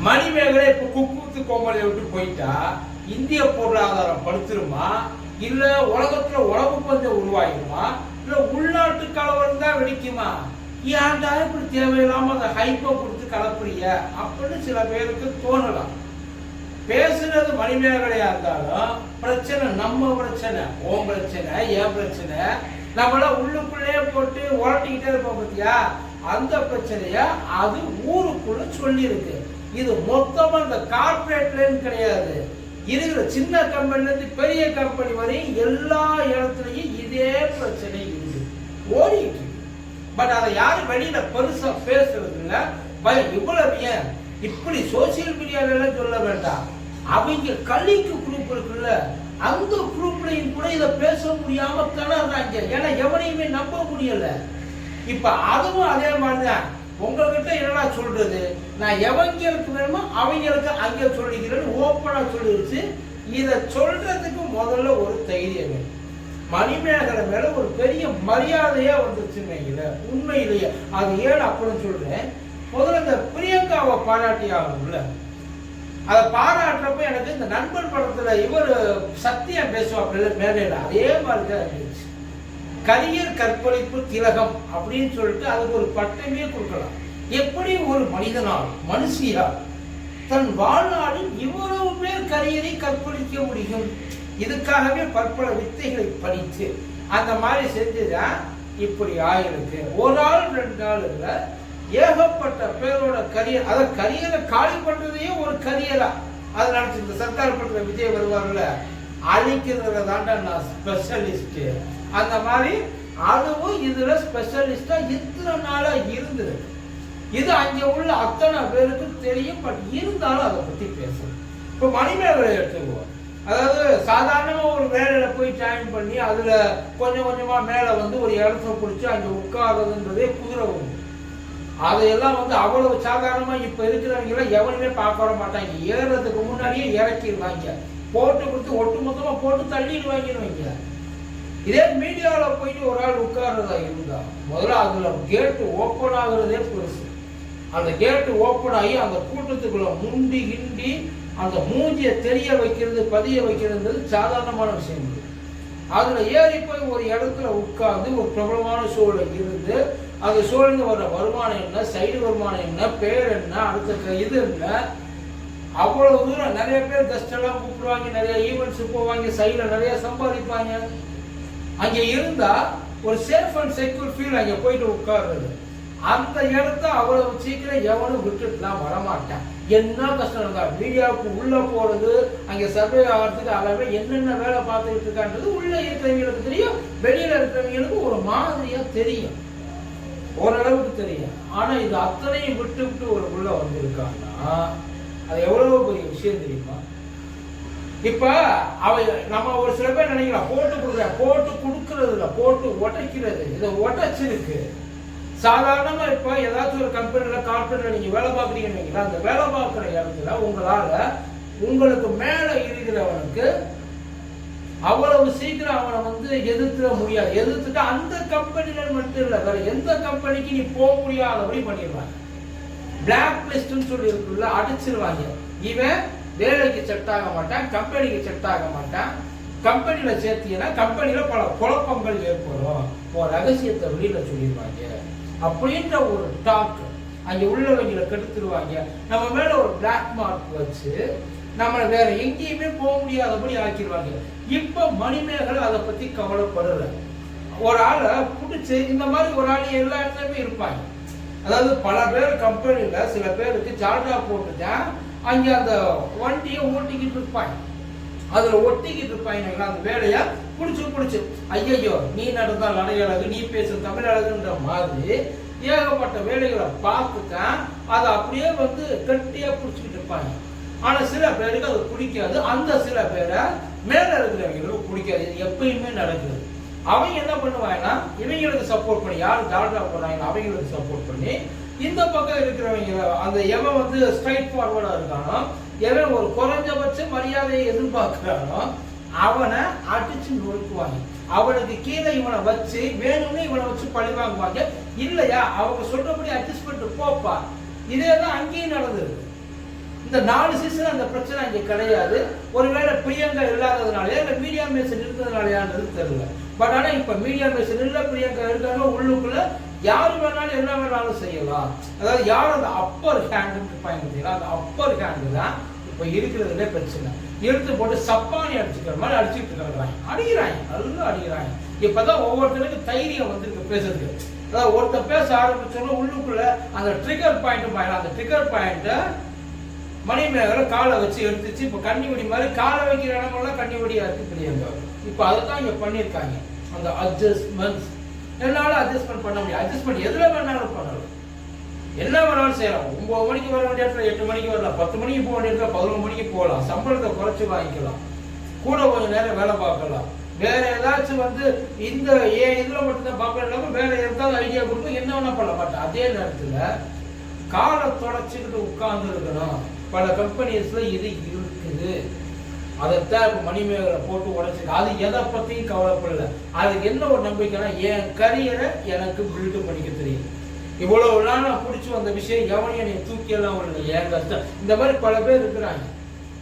மணிமேகலை இப்ப குக்கூத்து கோமலை விட்டு போயிட்டா இந்திய பொருளாதாரம் படுத்துருமா? இல்ல உலகத்துல உழவு பஞ்சம் உருவாயிருமா? இல்ல உள்நாட்டு கலவரம் தான் வெடிக்குமா? ஏன்டா இப்படி தேவையில்லாம அந்த ஹைப்பை கொடுத்து கலப்புறிய அப்படின்னு சில பேருக்கு தோணலாம். பேசுறது மணிமேகலையா இருந்தாலும் பிரச்சனை நம்ம பிரச்சனை ஓம் பிரச்சனை என் பிரச்சனை நம்மள உள்ளுக்குள்ளே போட்டு உரட்டிக்கிட்டே இருப்போம் பார்த்தியா அந்த பிரச்சனையை அது ஊருக்குள்ள சொல்லியிருக்கு. இது மொத்தமாக இந்த கார்பரேட்லன்னு கிடையாது. இருக்கிற சின்ன கம்பெனிலேருந்து பெரிய கம்பெனி வரையும் எல்லா இடத்துலையும் இதே பிரச்சனை இருக்கு. ஓடிட்டு பட் அதை யாரும் வெளியில பெருசா பேசுறது இல்லை. பயம் இவ்வளவு ஏன்? இப்படி சோசியல் மீடியாவிலாம் சொல்ல வேண்டாம். அவங்க கல்விக்கு குரூப் இருக்குல்ல. அந்த குரூப்லையும் கூட இதை பேச முடியாம திணறாங்க. ஏன்னா எவனையுமே நம்ப முடியல. இப்ப அதுவும் அதே மாதிரிதான். உங்ககிட்ட என்னடா சொல்றது? நான் எவங்களுக்கு வேணுமோ அவங்களுக்கு அங்கே சொல்லிக்கிறேன்னு ஓப்பனாக சொல்லிருச்சு. இதை சொல்றதுக்கு முதல்ல ஒரு தைரியம் வேணும். மணிமேகலை மேல ஒரு பெரிய மரியாதையா வந்துருச்சுன்னு உண்மையிலேயே. அது ஏன் அப்படின்னு சொல்றேன். முதல்ல இந்த பிரியங்காவை பாராட்டி ஆகணும்ல. அதை பாராட்டுறப்ப எனக்கு இந்த நண்பன் படத்துல இவர் சத்தியம் பேசுவாப்புல மேடையில. அதே மாதிரி தான் இருந்துச்சு. கரியர் கற்பழிப்பு திலகம் அப்படின்னு சொல்லிட்டு அதுக்கு ஒரு பட்டமே கொடுக்கலாம். எப்படி ஒரு மனிதனால் மனுஷியால் தன் வாழ்நாளில் இவ்வளவு பேர் கரியரை கற்பழிக்க முடியும்? இதுக்காகவே பற்பல வித்தைகளை படித்து அந்த மாதிரி செஞ்சுதான் இப்படி ஆயிருக்கு. ஒரு ஆள் ரெண்டு ஆள் ஏகப்பட்ட பேரோட கரியர் அதை கரியரை காலி பண்றதையே ஒரு கரியரா அது நடத்தி இந்த சர்க்கார் பண்ற விஜய் வருவாங்கல்ல அழிக்கிறதுல தாண்டா நான் ஸ்பெஷலிஸ்ட் அந்த மாதிரி அதுவும் இதுல ஸ்பெஷலிஸ்டா இத்தனை நாளா இருந்தது. இது அங்கே உள்ள அத்தனை பேருக்கு தெரியும் பட் இருந்தாலும் அதை பத்தி பேசணும். இப்போ மணிமேகலை எடுத்துக்குவோம். அதாவது சாதாரணமாக ஒரு வேலையில் போய் ஜாயின் பண்ணி அதில் கொஞ்சம் கொஞ்சமாக மேலே வந்து ஒரு இடத்த பிடிச்சி அங்கே உட்காருதுன்றதே குதிரை உண்டு. அதையெல்லாம் வந்து அவ்வளவு சாதாரணமாக இப்போ இருக்கிறவங்க எல்லாம் எவனுமே பார்க்க மாட்டாங்க. ஏறுறதுக்கு முன்னாடியே இறக்கிடுவாங்க. போட்டு கொடுத்து ஒட்டுமொத்தமாக போட்டு தள்ளிட்டு வைங்க இதே மீடியாவில் போயிட்டு ஒரு ஆள் உட்கார்றதா இருந்தா முதல்ல அதில் கேட்டு ஓப்பன் ஆகுறதே பெருசு. அந்த கேட்டு ஓப்பன் ஆகி அந்த கூட்டத்துக்குள்ள முண்டி கிண்டி அந்த மூஞ்சியை தெரிய வைக்கிறது பதிய வைக்கிறதுன்றது சாதாரணமான விஷயம். இல்லை அதில் ஏறி போய் ஒரு இடத்துல உட்கார்ந்து ஒரு பிரபலமான ஷோல இருந்து அந்த சூழலில் வர்ற வருமானம் என்ன சைடு வருமானம் என்ன பேர் என்ன அடுத்த இது என்ன அவ்வளவு தூரம் நிறைய பேர் கெஸ்ட் எல்லாம் கூப்பிடுவாங்க நிறைய ஈவெண்ட்ஸ் போவாங்க சைடில் நிறைய சம்பாதிப்பாங்க. அங்கே இருந்தா ஒரு சேஃப் அண்ட் செக்யூர் ஃபீல் அங்கே போயிட்டு உட்கார்றது. அந்த இடத்த அவ்வளவு சீக்கிரம் எவனும் விட்டுட்டுலாம் வரமாட்டான். என்ன கஷ்டம் இருந்தா மீடியாவுக்கு உள்ள போறது அங்கே சர்வே ஆகிறதுக்கு அளவே என்னென்ன வேலை பார்த்துக்கிட்டு இருக்கான்றது உள்ள இருக்கிறவங்களுக்கு தெரியும். வெளியில இருக்கிறவங்களுக்கு ஒரு மாதிரியா தெரியும். ஓரளவுக்கு தெரியும். ஆனா இது அத்தனையும் விட்டு விட்டு ஒரு உள்ள வந்திருக்காங்கன்னா அது எவ்வளவு பெரிய விஷயம் தெரியுமா? இப்ப அவ நம்ம ஒரு சில பேர் நினைக்கலாம் போட்டு கொடுக்குற போட்டு கொடுக்கறது இல்லை போட்டு உடைக்கிறது இதை உடைச்சிருக்கு சாதாரணமா இப்போ ஏதாச்சும் ஒரு கம்பெனில கார்பரேட்டில் நீங்க வேலை பார்க்குறீங்கன்னு அந்த வேலை பார்க்குற இடத்துல உங்களால உங்களுக்கு மேல இருக்கிறவனுக்கு அவ்வளவு சீக்கிரம் அவனை வந்து எதிர்த்துட முடியாது. எதிர்த்துட்டு அந்த கம்பெனில மட்டும் இல்ல வேற எந்த கம்பெனிக்கு நீ போக முடியாதபடி பண்ணிடுவாங்க. பிளாக் லிஸ்ட்னு சொல்லி இருக்குல்ல அடிச்சிருவாங்க. இவன் வேலைக்கு செட் ஆக மாட்டான் கம்பெனிக்கு செட் ஆக மாட்டான். கம்பெனியில் சேர்த்தீங்கன்னா கம்பெனியில் பல குழப்பங்கள் ஏற்படும். உன் ரகசியத்தை வெளியில் சொல்லிடுவாங்க. அப்படின்ற ஒரு டாக் அங்கே உள்ளவங்களை கெடுத்துருவாங்க. நம்ம மேலே ஒரு பிளாக் மார்க் வச்சு நம்மளை வேற எங்கேயுமே போக முடியாதபடி ஆக்கிடுவாங்க. இப்போ மணிமேகலை அதை பற்றி கவலைப்படுற ஒரு ஆளை பிடிச்சி இந்த மாதிரி ஒரு ஆள் எல்லா இடத்துலையுமே இருப்பாங்க. அதாவது பல பேர் கம்பெனியில் சில பேருக்கு சார்ஜா போட்டுதான் அங்கே அந்த வண்டியை ஓட்டிக்கிட்டு இருப்பாங்க. அதுல ஒட்டிக்கிட்டு இருப்பாங்க. அந்த வேலையை பிடிச்சி பிடிச்சி. ஐயையோ நீ நடந்தால் நடை அழகு நீ பேசு தமிழ் அழகுன்ற மாதிரி ஏகப்பட்ட வேலைகளை பார்த்துட்டேன். அதை அப்படியே வந்து கட்டியாக பிடிச்சிக்கிட்டு இருப்பாங்க. ஆனால் சில பேருக்கு அது பிடிக்காது. அந்த சில பேரை மேலே இருக்கிறவங்களுக்கு பிடிக்காது. இது எப்பயுமே நடக்குது. அவங்க என்ன பண்ணுவாங்கன்னா இவங்களுக்கு சப்போர்ட் பண்ணி யார் டால்டா போடுறாங்க அவங்களுக்கு சப்போர்ட் பண்ணி இந்த பக்கம் இருக்கிறவங்க அந்த எவன் வந்து ஸ்ட்ரைட் ஃபார்வர்டா இருக்கானோ எவன் ஒரு குறைஞ்சபட்ச மரியாதையை எதிர்பார்க்கிறானோ அவனை அடிச்சு நொறுக்குவாங்க. அவனுக்கு கீழே இவனை வச்சு வேணும்னு இவனை வச்சு பழி வாங்குவாங்க. இல்லையா? அவங்க சொல்றபடி அட்ஜஸ்ட் பண்ணிட்டு போப்பா. இதே தான் அங்கேயும் நடந்தது. இந்த நாலு சீசன் அந்த பிரச்சனை அங்கே கிடையாது. ஒருவேளை பிரியங்கா இல்லாததுனாலயா இல்லை மீடியா மேசன் இருக்கிறதுனாலயான்றது தெரியல. பட் ஆனா இப்போ மீடியா மேசன் இல்லை பிரியங்கா இருக்காங்க உள்ளுக்குள்ள யார் வேணாலும் என்ன வேணாலும் செய்யலாம். அதாவது யார் அந்த அப்பர் ஹேண்ட் பார்த்தீங்களா அந்த அப்பர் ஹேண்டு தான் இப்போ இருக்கிறதுலே பிரச்சனை. எடுத்து போட்டு சப்பானி அடிச்சுக்கிற மாதிரி அடிச்சுட்டு இருக்கிறாங்க. அடிக்கிறாங்க நல்லா அடிக்கிறாங்க. இப்பதான் ஒவ்வொருத்தருக்கும் தைரியம் வந்திருக்கு பேசுறதுக்கு. அதாவது ஒருத்தர் பேச ஆரம்பிச்சோன்னா உள்ளுக்குள்ள அந்த ட்ரிகர் பாயிண்ட் அந்த ட்ரிகர் பாயிண்ட்டை மணிமேகலை காலை வச்சு எடுத்துச்சு. இப்போ கன்னிவடி மாதிரி காலை வைக்கிற இடமெல்லாம் கன்னிவடியா இருக்கு பிரியங்கா. இப்போ அதை தான் இங்கே பண்ணியிருக்காங்க. அந்த அட்ஜஸ்ட்மெண்ட்ஸ் என்னால் அட்ஜஸ்ட்மெண்ட் பண்ண முடியும். அட்ஜஸ்ட்மெண்ட் எதில் வேணாலும் பண்ணலாம். என்ன வேணாலும் செய்யலாம். ஒன்பது மணிக்கு வர வேண்டிய இடத்துல எட்டு மணிக்கு வரலாம். பத்து மணிக்கு போக வேண்டிய இடத்துல பதினொன்று மணிக்கு போகலாம். சம்பளத்தை குறைச்சி வாங்கிக்கலாம். கூட கொஞ்சம் நேரம் வேலை பார்க்கலாம். வேற ஏதாச்சும் வந்து இந்த ஏ இதுல மட்டும்தான் பார்க்கணும் இல்லாமல் வேற ஏதாவது ஐடியா கொடுக்கும் என்ன வேணா பண்ணலாம். பட் அதே நேரத்துல காலை தொடச்சிக்கிட்டு உட்கார்ந்து இருக்கணும். பல கம்பெனிஸில் இது இருக்குது. அதைத்தான் இப்போ மணிமேகலை போட்டு உடச்சிருக்கு. அது எதை பற்றியும் கவலைப்படல. அதுக்கு என்ன ஒரு நம்பிக்கைனா என் கரியரை எனக்கு பில்டு பண்ணிக்க தெரியும். இவ்வளவு நாள் நான் பிடிச்சி வந்த விஷயம் எவனையும் என்னை தூக்கியெல்லாம் விடல என் கஷ்டம். இந்த மாதிரி பல பேர் இருக்கிறாங்க.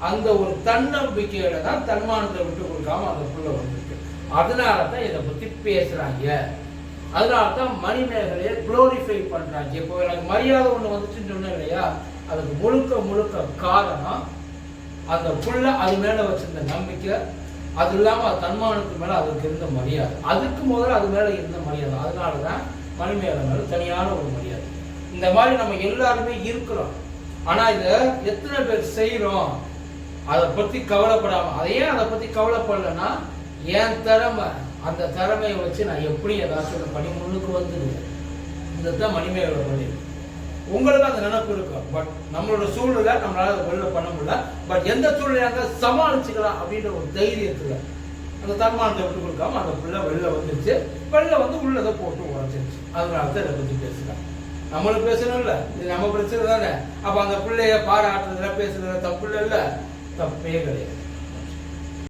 அந்த ஒரு தன்னம்பிக்கையில தான் தன்மானத்தை விட்டு கொடுக்காம அந்த புள்ள வந்திருக்கு. அதனால தான் இதை பத்தி பேசுகிறாங்க அதனால தான் மணிமேகலையை குளோரிஃபை பண்ணுறாங்க இப்போ எனக்கு மரியாதை ஒண்ணு வந்துச்சுன்னு சொன்னேன் இல்லையா? அதுக்கு முழுக்க முழுக்க காரணம் அந்த புள்ள அது மேல வச்சிருந்த நம்பிக்கை அது இல்லாம தன்மானத்துக்கு மேல அதுக்கு இருந்த மரியாதை. அதுக்கு முதல்ல அது மேல இருந்த மரியாதை. அதனால தான் மணிமேகலை மேல தனியான ஒரு மரியாதை. இந்த மாதிரி நம்ம எல்லாருமே இருக்கிறோம். ஆனா இத எத்தனை பேர் செய்கிறோம் அதை பத்தி கவலைப்படாம. அதையே அதை பத்தி கவலைப்படலைன்னா என் திறமை அந்த திறமையை வச்சு நான் எப்படி ஏதாச்சும் பணி பண்ணி முன்னுக்கு வந்துடுவேன். இதுதான் மணிமேகலை பண்ணிருக்கு உங்களுக்கு அந்த நினைப்பு இருக்கும். பட் நம்மளோட சூழ்நிலை நம்மளால அதை வெளில பண்ண முடியல. பட் எந்த சூழ்நிலையாக இருந்தாலும் சமாளிச்சுக்கலாம் அப்படின்ற ஒரு தைரியத்தில் அந்த தர்மானத்தை விட்டு கொடுக்காம அந்த பிள்ளை வெளில வந்துருச்சு. வெளில வந்து உள்ளதை போட்டு உடச்சிருச்சு. அதனால தான் இதை பற்றி பேசுகிறேன் நம்மளும் இல்லை. இது நம்ம பிரச்சனை தானே. அப்போ அந்த பிள்ளைய பாராட்டுறதுல பேசுறதுல தப்பு இல்லை. தப்பே கிடையாது.